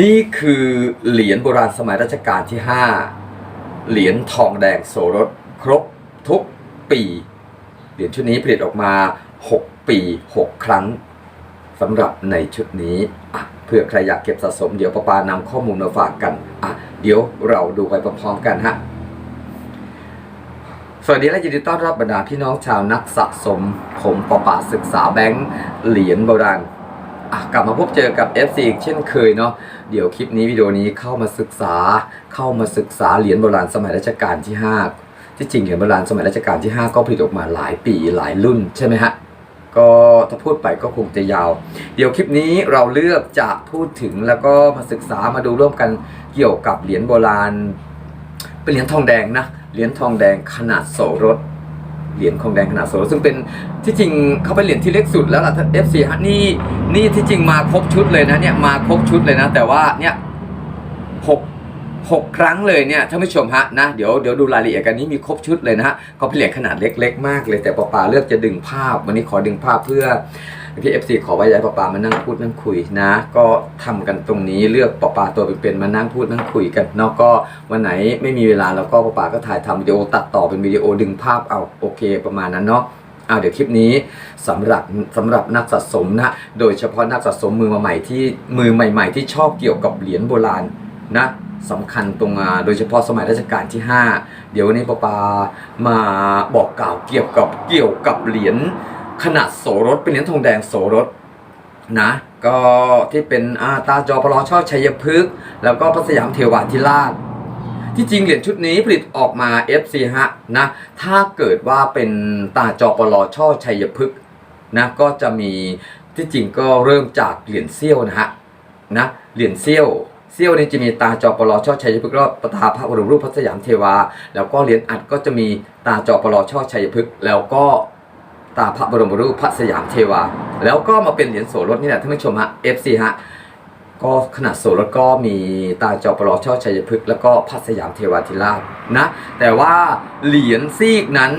นี่คือเหรียญโบราณสมัยรัชกาลที่ 5 เหรียญทองแดงโสรสครบทุกปี เหรียญชุดนี้ผลิตออกมา 6 ปี 6 ครั้งสำหรับในชุดนี้เพื่อใครอยากเก็บสะสมเดี๋ยวป้าปานำข้อมูลมาฝากกันอะเดี๋ยวเราดูไปพร้อมๆกันฮะสวัสดีและยินดีต้อนรับบรรดาพี่น้องชาวนักสะสม ผมปอปาศึกษาแบงค์เหรียญโบราณ กลับมาพบเจอกับ FC อีกเช่นเคยเนาะเดี๋ยวคลิปนี้วิดีโอนี้เข้ามาศึกษา เข้ามาศึกษาเหรียญโบราณสมัยรัชกาลที่ 5 ที่จริงเหรียญโบราณสมัยรัชกาลที่ 5 ก็ผลิตออกมาหลายปีหลายรุ่นใช่ไหมฮะก็ถ้าพูดไปก็คงจะยาว เดี๋ยวคลิปนี้เราเลือกจะพูดถึงแล้วก็มาศึกษามาดูร่วมกันเกี่ยวกับเหรียญโบราณ เป็นเหรียญทองแดงนะเหรียญทองแดงขนาดโสรถ เหรียญทองแดงขนาดโสรถซึ่งเป็นที่จริงเขาเป็นเหรียญที่เล็กสุดแล้วล่ะ F4 ฮะนี่นี่ที่จริงมาครบชุดเลยนะเนี่ยมาครบชุดเลยนะ แต่ว่าเนี่ยหกหกครั้งเลยเนี่ยท่านผู้ชมฮะนะเดี๋ยวเดี๋ยวดูรายละเอียดกันนี้มีครบชุดเลยนะฮะก็เป็นเหรียญขนาดเล็กๆ มากเลยแต่ปอปาเลือกจะดึงภาพ วันนี้ขอดึงภาพเพื่อ พี่เอฟซีขอไว้ใจปอปามานั่งพูดนั่งคุยนะ ก็ทำกันตรงนี้เลือกปอปาตัวเป็นๆมานั่งพูดนั่งคุยกันเนาะก็วันไหนไม่มีเวลาแล้วก็ปอปาก็ถ่ายทำวิดีโอตัดต่อเป็นวิดีโอดึงภาพเอาโอเคประมาณนั้นเนาะอ่าเดี๋ยวคลิปนี้สำหรับสำหรับนักสะสมนะ โดยเฉพาะนักสะสมมือใหม่ที่มือใหม่ ๆ ที่ชอบเกี่ยวกับเหรียญโบราณนะสำคัญตรงโดยเฉพาะสมัยรัชกาลที่ 5 เดี๋ยววันนี้ปาปามาบอกกล่าวเกี่ยวกับเกี่ยวกับเหรียญ ขนาดโสรถเป็นเหรียญทองแดงโสรถนะก็ที่เป็นอาตาจอปลอช่อชัยพฤกษ์แล้วก็พระสยามเทวาธิราช ที่จริงเหรียญชุดนี้ผลิตออกมา FC ฮะนะถ้าเกิดว่าเป็นตาจอปลอช่อชัยพฤกษ์นะก็จะมีที่จริงก็เริ่มจากเหรียญเซี่ยวนะฮะนะเหรียญเซี่ยวเซี่ยวนี่จะมีตาจอปลอช่อชัยพฤกษ์แล้วประทาพระบรมรูปพระสยามเทวา แล้วก็เหรียญอัดก็จะมีตาจอปลอช่อชัยพฤกษ์แล้วก็ ตาพระบรมรูปพระสยามเทวา แล้วก็มาเป็นเหรียญโสรถนี่แหละท่านผู้ชมฮะ FC ฮะก็ขนาดโสรถก็มีตาจอปลอช่อชัยพฤกษ์แล้วก็พัสยามเทวาธิราชนะแต่ว่าเหรียญซีกนั้น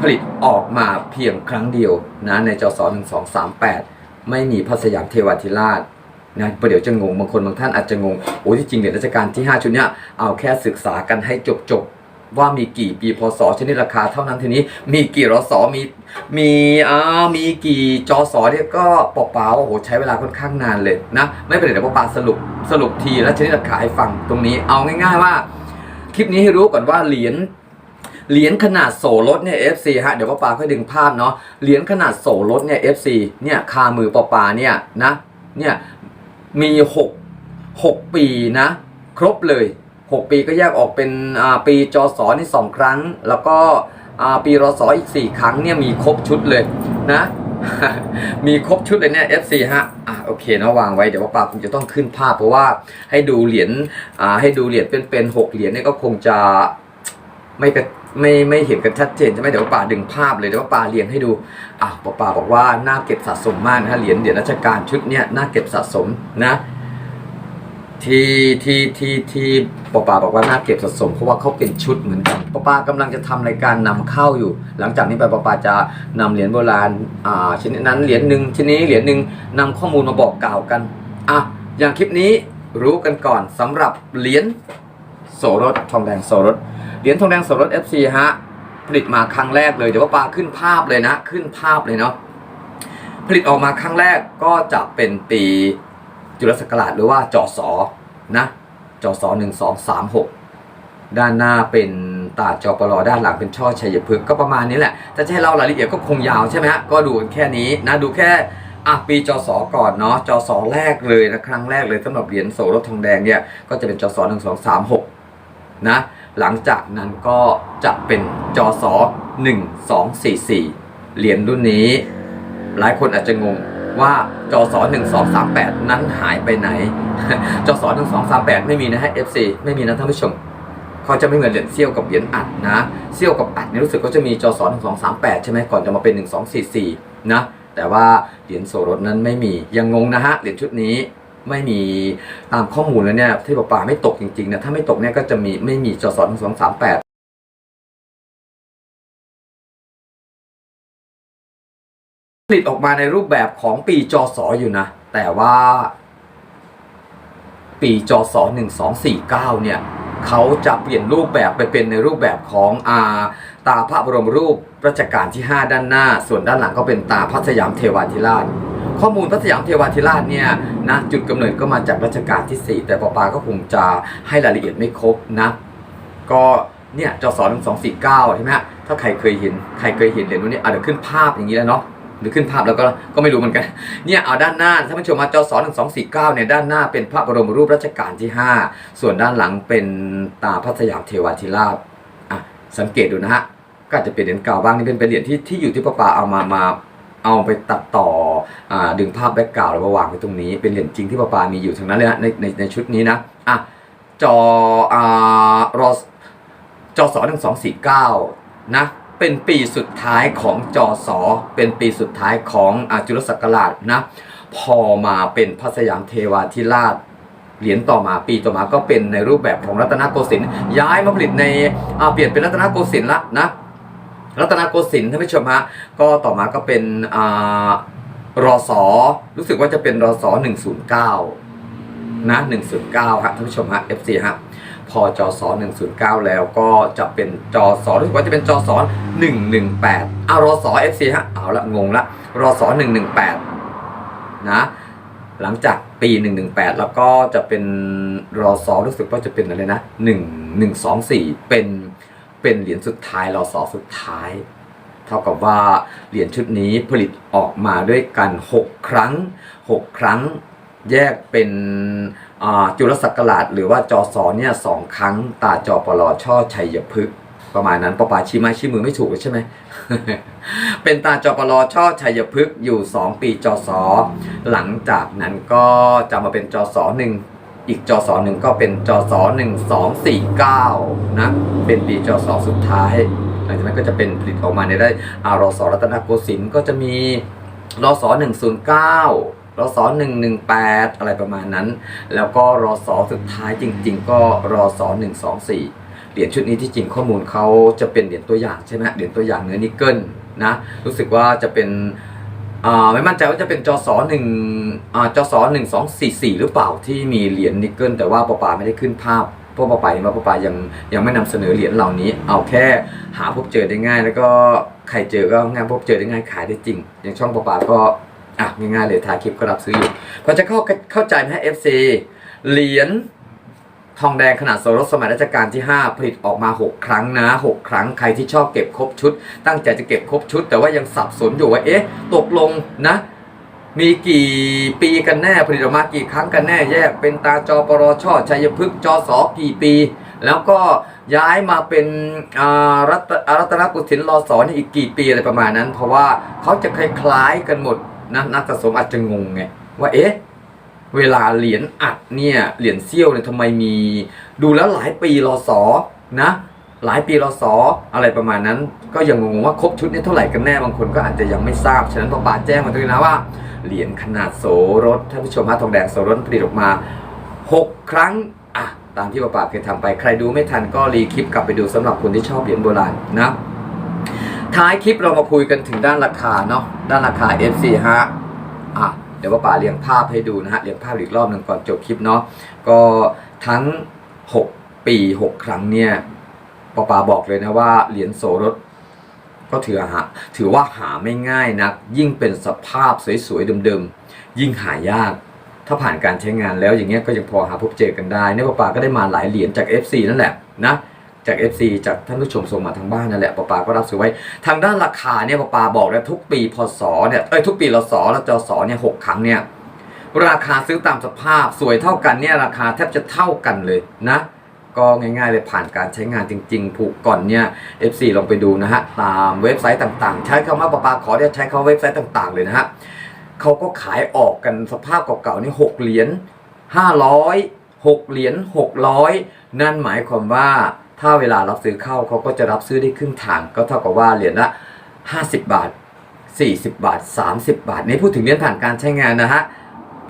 ผลิตออกมาเพียงครั้งเดียวนะในจศ1238 ไม่มีพัสยามเทวาธิราชนะประเดี๋ยวจะงงบางคนบางท่านอาจจะงงโอ้ที่จริงเหรียญรัชกาลที่ 5 ชุดเนี้ยเอาแค่ศึกษากันให้จบจบ ว่ามีกี่ปีพศชนิดราคาเท่านั้นทีนี้มีกี่รศมีมีอ่ามีกี่จศเนี่ยก็เปล่าโอ้โหใช้เวลาค่อนข้างนานเลยนะไม่เป็นไรเดี๋ยวปาสรุปสรุปทีและชนิดราคาให้ฟังตรงนี้เอาง่ายๆว่า คลิปนี้ให้รู้ก่อนว่าเหรียญเหรียญขนาดโสรถเนี่ย FC ฮะเดี๋ยวป้าปาค่อยดึงภาพเนาะเหรียญขนาดโสรถเนี่ย FC เนี่ยคามือป้าปาเนี่ยนะเนี่ยมี6 6ปีนะ ครบเลย 6 ปีก็แยกออกเป็นปีจศนี่สองครั้ง แล้วก็ปีรศอีก 4 ครั้งเนี่ยมีครบชุดเลยนะ มีครบชุดเลยเนี่ย FC ฮะอะโอเคนะวางไว้เดี๋ยวป้าปาคงจะต้องขึ้นภาพเพราะว่าให้ดูเหรียญอ่าให้ดูเหรียญเป็นเป็นหกเหรียญเนี่ยก็คงจะไม่กระไม่ไม่เห็นกันชัดเจนใช่ไหมเดี๋ยวป่าดึงภาพเลยเดี๋ยวป่าเรียงให้ดูอะป่าป่าบอกว่าน่าเก็บสะสมมากนะฮะเหรียญเหรียญราชการชุดเนี้ยน่าเก็บสะสมนะ ที่ที่ที่ที่ป่าป่าบอกว่าน่าเก็บสะสมเพราะว่าเขาเป็นชุดเหมือนกันป่าป่ากำลังจะทำรายการนำเข้าอยู่ หลังจากนี้ไปป่าป่าจะนำเหรียญโบราณอ่าชนิดนั้นเหรียญหนึ่งชนิดนี้เหรียญหนึ่งนำข้อมูลมาบอกกล่าวกันอะอย่างคลิปนี้รู้กันก่อนสำหรับเหรียญโสรถทองแดงโสรถเหรียญทองแดงโสรถ FC ฮะผลิตมาครั้งแรกเลยเดี๋ยวว่าป้าขึ้นภาพเลยนะ ขึ้นภาพเลยเนาะผลิตออกมาครั้งแรกก็จะเป็นปี จุลศักราชหรือว่าจศนะจศหนึ่งสองสามหกด้านหน้าเป็นตาจอปลอด้านหลังเป็นช่อชัยพฤกษ์ก็ประมาณนี้แหละถ้าจะให้เรารายละเอียดก็คงยาวใช่ไหมฮะก็ดูแค่นี้นะดูแค่อะปีจศก่อนเนาะจศแรกเลยนะครั้งแรกเลยสำหรับเหรียญโสรถทองแดงเนี่ยก็จะเป็นจศหนึ่งสองสามหกนะหลังจากนั้นก็จะเป็นจศ1244เหรียญรุ่นนี้ หลายคนอาจจะงง ว่าจอสอ1238 นั้นหายไปไหน จอสอ1238 ไม่มีนะฮะ FC ไม่มีนะท่านผู้ชมเขาจะไม่เหมือนเหรียญเซี่ยวกับเหรียญอัดนะเซี่ยวกับอัดเนี่ยรู้สึกเขาจะมีจอสอ1238 ใช่ไหมก่อนจะมาเป็น 1244 นะ แต่ว่าเหรียญโซรถนั้นไม่มียังงงนะฮะเหรียญชุดนี้ไม่มีตามข้อมูลแล้วเนี่ยที่ป่าไม่ตกจริงๆนะถ้าไม่ตกเนี่ยก็จะมีไม่มีจอสอ1238 ผลิตออกมาในรูปแบบของปีจศอยู่นะ แต่ว่า ปีจศ1249เนี่ยเขาจะเปลี่ยนรูปแบบไปเป็นในรูปแบบของอาตาพระบรมรูปรัชกาลที่ 5 ด้านหน้า ส่วนด้านหลังก็เป็นตาพระสยามเทวาธิราช ข้อมูลพระสยามเทวาธิราชเนี่ยนะจุดกำเนิดก็มาจากรัชกาลที่ 4 แต่ปปาก็คงจะให้รายละเอียดไม่ครบนะ ก็เนี่ยจศ1249ใช่ไหมถ้าใครเคยเห็นใครเคยเห็นเหรียญนนี้อะเดี๋ยวขึ้นภาพอย่างนี้แล้วเนาะ หรือขึ้นภาพแล้วก็ก็ไม่รู้เหมือนกันเนี่ยเอาด้านหน้าท่านผู้ชมมาจศ1249เก้าเนี่ยด้านหน้าเป็นพระบรมรูปรัชกาลที่ 5 ส่วนด้านหลังเป็นตาพระสยามเทวาธิราชอะสังเกตดูนะฮะก็อาจจะเป็นเหรียญเก่าบ้างนี่เป็นเหรียญที่ที่อยู่ที่ป้าปาเอามามาเอาไปตัดต่ออ่าดึงภาพแบ็กกราวด์แล้วมาวางไว้ตรงนี้ เป็นเหรียญจริงที่ป้าปามีอยู่ทั้งนั้นเลยนะในในในชุดนี้นะอะจออ่ารอจศ1249นะ เป็นปีสุดท้ายของจศเป็นปีสุดท้ายของอาจุลศักราชนะพอมาเป็นพระสยามเทวาธิราชเหรียญต่อมาปีต่อมาก็เป็นในรูปแบบของรัตนโกสินทร์ย้ายมาผลิตในเปลี่ยนเป็นรัตนโกสินทร์ละนะรัตนโกสินทร์ท่านผู้ชมฮะก็ต่อมาก็เป็นอรอสอรู้สึกว่าจะเป็นรอสอ109 นะ 109ฮะท่านผู้ชมฮะ FC ฮะ พอจอสอ109 แล้วก็จะเป็นจอสอรู้สึกว่าจะเป็นจอสอ118อารอสอ FC ฮะเอาละงงละรอสอ118 นะ หลังจากปี 118 แล้วก็จะเป็นรอสอรู้สึกว่าจะเป็นอะไรนะ 1 124 เป็นเป็นเหรียญสุดท้ายรอสอสุดท้ายเท่ากับว่าเหรียญชุดนี้ผลิตออกมาด้วยกัน 6 ครั้ง 6 ครั้งแยกเป็น จุลศักราชหรือว่าจอสอเนี่ยสองครั้งตาจอปลอช่อชัยพฤกษ์ประมาณนั้นปะปาชี้ไม้ชี้มือไม่ถูกใช่ไหม เป็นตาจอปลอช่อชัยพฤกษ์อยู่ 2 ปีจอสอหลังจากนั้นก็จะมาเป็นจอสอหนึ่งอีกจอสอหนึ่งก็เป็นจอสอหนึ่งสองสี่เก้านะเป็นปีจอสอสุดท้ายหลังจากนั้นก็จะเป็นผลิตออกมาในได้อารอสอรัตนโกสินทร์ก็จะมีรอสอหนึ่งศูนย์เก้า รอสอหนึ่งหนึ่งแปดอะไรประมาณนั้น แล้วก็รอสอสุดท้ายจริง ๆ ก็รอสอหนึ่งสองสี่เหรียญชุดนี้ที่จริงข้อมูลเขาจะเป็นเหรียญตัวอย่างใช่ไหมเหรียญตัวอย่างเนื้อนิกเกิลนะรู้สึกว่าจะเป็นไม่มั่นใจว่าจะเป็นจอสอหนึ่งอ่าจอสอหนึ่งสองสี่สี่หรือเปล่าที่มีเหรียญนิกเกิลแต่ว่าปอปาไม่ได้ขึ้นภาพพราะปอปาเห็นว่าปอปายังยังไม่นำเสนอเหรียญเหล่านี้ เอาแค่หาพบเจอได้ง่าย แล้วก็ใครเจอก็ง่ายพบเจอได้ง่ายขายได้จริง อย่างช่องปอปาก็ อะง่ายๆเลยถ่ายคลิปก็รับซื้ออยู่พอจะเข้าเข้าใจไหม FC เหรียญทองแดงขนาดโซลสมัยรัชกาลที่ 5 ผลิตออกมา 6 ครั้งนะ 6 ครั้งใครที่ชอบเก็บครบชุด ตั้งใจจะเก็บครบชุด แต่ว่ายังสับสนอยู่ว่าเอ๊ะ ตกลงนะ มีกี่ปีกันแน่ผลิตออกมากี่ครั้งกันแน่แยกเป็นตาจอปรช่อชัยพฤกษ์จอสอกี่ปี แล้วก็ย้ายมาเป็นอ่ารัตรัตนกุศินรอสอนี่อีกกี่ปีอะไรประมาณนั้น เพราะว่าเขาจะคล้ายๆกันหมด นะนักสะสมอาจจะงงไงว่าเอ๊ะเวลาเหรียญอัดเนี่ยเหรียญเซี่ยวเนี่ยทำไมมีดูแล้วหลายปีรอสอนะหลายปีรอสออะไรประมาณนั้น ก็ยังงงว่าครบชุดนี้เท่าไหร่กันแน่บางคนก็อาจจะยังไม่ทราบฉะนั้นพอป่าแจ้งมาด้วยนะว่าเหรียญขนาดโสรถท่านผู้ชมฮะทองแดงโสรถผลิตออกมา 6 ครั้งอะตามที่ป้าป่าเคยทำไปใครดูไม่ทันก็รีคลิปกลับไปดูสำหรับคนที่ชอบเหรียญโบราณนะ ท้ายคลิปเรามาคุยกันถึงด้านราคาเนาะด้านราคา FC ฮะอะเดี๋ยวป้าป่าเรียงภาพให้ดูนะฮะเรียงภาพอีกรอบหนึ่งก่อนจบคลิปเนาะก็ทั้ง 6 ปี 6 ครั้งเนี่ยป้าป่าบอกเลยนะว่าเหรียญโสรถก็ถือหาถือว่าหาไม่ง่ายนัก ยิ่งเป็นสภาพสวยๆเดิมๆ ยิ่งหายาก ถ้าผ่านการใช้งานแล้วอย่างเงี้ยก็ยังพอหาพบเจอกันได้เนี่ยป้าปาก็ได้มาหลายเหรียญจาก FC นั่นแหละนะ จาก FC จากท่านผู้ชมส่งมาทางบ้านนั่นแหละป้าปาก็รับซื้อไว้ ทางด้านราคาเนี่ยป้าปาบอกแล้วทุกปีพศเนี่ยเอ้ยทุกปีรศและจศเนี่ยหกครั้งเนี่ยราคาซื้อตามสภาพสวยเท่ากันเนี่ยราคาแทบจะเท่ากันเลยนะ ก็ง่ายๆเลยผ่านการใช้งานจริง ๆ ผูกก่อนเนี่ย FC ลองไปดูนะฮะ ตามเว็บไซต์ต่างๆ ใช้คำว่าปาปาขอเนี่ยใช้คำเว็บไซต์ต่าง ๆ เลยนะฮะเขาก็ขายออกกันสภาพเก่าๆนี่หกเหรียญห้าร้อยหกเหรียญหกร้อยนั่นหมายความว่า ถ้าเวลารับซื้อเข้าเขาก็จะรับซื้อได้ครึ่งทางก็เท่ากับว่าเหรียญละห้าสิบบาทสี่สิบบาทสามสิบบาท นี่พูดถึงเหรียญผ่านการใช้งานนะฮะ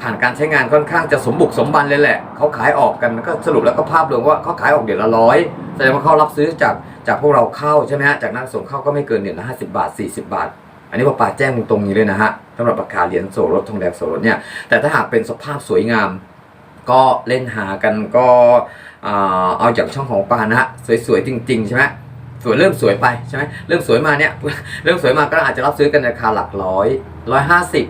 ผ่านการใช้งานค่อนข้างจะสมบุกสมบันเลยแหละเขาขายออกกันก็สรุปแล้วก็ภาพรวมว่าเขาขายออกเดือนละร้อยแสดงว่าเขารับซื้อจากจากพวกเราเข้าใช่ไหมฮะจากนักส่งเข้าก็ไม่เกินเดือนละห้าสิบาทสี่สิบาท อันนี้ป้าป่าแจ้งตรงนี้เลยนะฮะสำหรับราคาเหรียญโสรถทองแดงโสรถเนี่ยแต่ถ้าหากเป็นสภาพสวยงาม ก็เล่นหากันก็เอาจากช่องของปานะฮะสวยๆจริงๆใช่ไหมสวยเริ่มสวยไปใช่ไหมเริ่มสวยมาเนี่ยเริ่มสวยมาก็อาจจะรับซื้อกันในราคาหลักร้อยร้อยห้าสิบ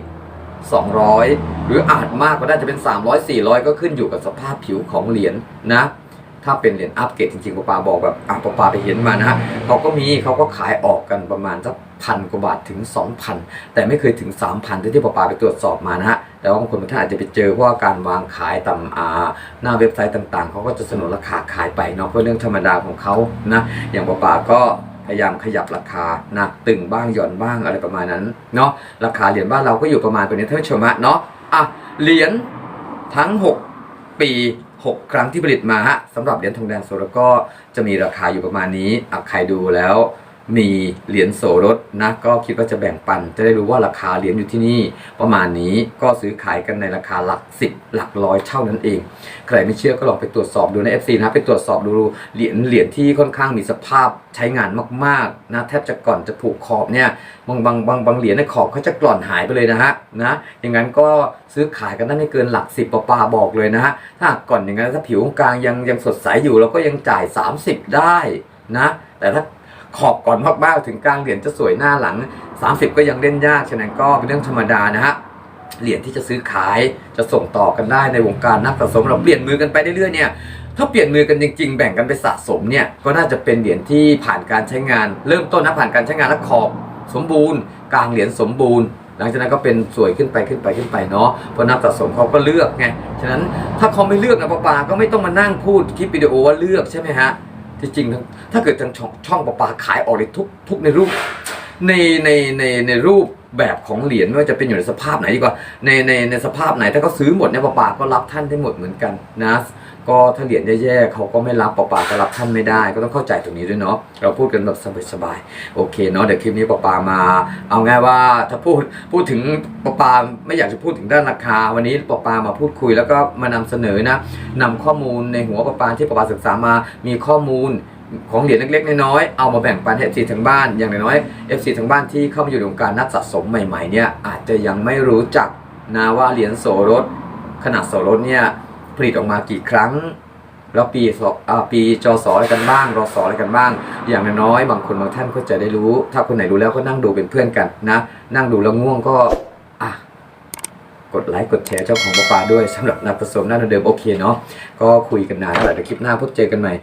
สองร้อยหรืออาจมากก็ได้จะเป็น300 400ก็ขึ้นอยู่กับสภาพผิวของเหรียญนะถ้าเป็นเหรียญอัปเกรดจริงๆปาปาบอกแบบอะปาปาไปเห็นมานะฮะเขาก็มีเขาก็ขายออกกันประมาณสัก พันกว่าบาทถึง 2,000 แต่ไม่เคยถึง 3,000ที่ที่ปปาไปตรวจสอบมานะฮะแต่ว่าบางคนบางท่านอาจจะไปเจอเพราะว่าการวางขายตามอ่าหน้าเว็บไซต์ต่างๆเขาก็จะเสนอราคาขายไปเนาะเพื่อเรื่องธรรมดาของเขานะอย่างปปาก็พยายามขยับราคาหนักตึงบ้างหย่อนบ้างอะไรประมาณนั้นเนาะราคาเหรียญบ้านเราก็อยู่ประมาณตัวนี้ท่านผู้ชมะเนาะอะเหรียญทั้ง 6 ปี 6 ครั้งที่ผลิตมาฮะสำหรับเหรียญทองแดงโซลก็จะมีราคาอยู่ประมาณนี้อะใครดูแล้ว มีเหรียญโสรถนะก็คิดว่าจะแบ่งปัน จะได้รู้ว่าราคาเหรียญอยู่ที่นี่ ประมาณนี้ก็ซื้อขายกันในราคาหลักสิบหลักร้อยเท่านั้นเอง ใครไม่เชื่อก็ลองไปตรวจสอบดูใน FC นะไปตรวจสอบดูเหรียญเหรียญที่ค่อนข้างมีสภาพใช้งานมากๆนะแทบจะก่อนจะผูกขอบเนี่ยบางบางบางบางเหรียญในขอบเขาจะกร่อนหายไปเลยนะฮะนะอย่างนั้นก็ซื้อขายกันได้ไม่เกินหลักสิบปปาบอกเลยนะฮะถ้ากก่อนอย่างนั้นถ้าผิวกลางยังยังสดใสอยู่เราก็ยังจ่าย 30 ได้นะแต่ถ้า ขอบก่อนมากๆถึงกลางเหรียญจะสวยหน้าหลัง 30 ก็ยังเล่นยากฉะนั้นก็เป็นเรื่องธรรมดานะฮะเหรียญที่จะซื้อขายจะส่งต่อกันได้ในวงการนักสะสมเราเปลี่ยนมือกันไปเรื่อยๆเนี่ยถ้าเปลี่ยนมือกันจริงๆ แบ่งกันไปสะสมเนี่ยก็น่าจะเป็นเหรียญที่ผ่านการใช้งาน เริ่มต้นนะผ่านการใช้งานและขอบสมบูรณ์ กลางเหรียญสมบูรณ์ หลังจากนั้นก็เป็นสวยขึ้นไปขึ้นไปขึ้นไปเนาะเพราะนักสะสมเขาก็เลือกไงฉะนั้นถ้าเขาไม่เลือกนะปาปาก็ไม่ต้องมานั่งพูดคลิปวิดีโอว่าเลือกใช่ไหมฮะ ที่จริงทั้งถ้าเกิดทางช่องช่องปาปาขายออกเลยทุกทุกในรูป ในในในในรูปแบบของเหรียญไม่ว่าจะเป็นอยู่ในสภาพไหนดีกว่าในในในสภาพไหนถ้าเขาซื้อหมดเนี่ยปาปาก็รับท่านได้หมดเหมือนกันนะ ก็ถ้าเหรียญแย่ๆเขาก็ไม่รับปาปาก็รับท่านไม่ได้ ก็ต้องเข้าใจตรงนี้ด้วยเนาะเราพูดกันแบบสบายๆโอเคเนาะเดี๋ยวคลิปนี้ปาปามา เอาง่ายว่าถ้าพูดพูดถึงปาปาไม่อยากจะพูดถึงด้านราคา วันนี้ปาปามาพูดคุยแล้วก็มานำเสนอนะนำข้อมูลในหัวปาปาที่ปาปาศึกษามามีข้อมูลของเหรียญเล็กๆ น้อยๆ เอามาแบ่งปันให้ FC ทั้งบ้าน อย่างน้อยๆ FC ทั้งบ้านที่เข้ามาอยู่ในวงการนักสะสมใหม่ๆ เนี่ยอาจจะยังไม่รู้จักนะว่าเหรียญโสรถขนาดโสรถเนี่ย ผลิตออกมากี่ครั้ง แล้วปีสอบปีจอสอะไรกันบ้างรอสอะไรกันบ้าง อย่างน้อยๆบางคนบางท่านก็จะได้รู้ ถ้าคนไหนรู้แล้วก็นั่งดูเป็นเพื่อนกันนะ นั่งดูแล้วง่วงก็อะกดไลค์กดแชร์เจ้าของปลาปลาด้วยสำหรับนักผสมหน้าเดิมโอเคเนาะก็คุยกันนานแล้วเดี๋ยวคลิปหน้าพบเจอกันใหม่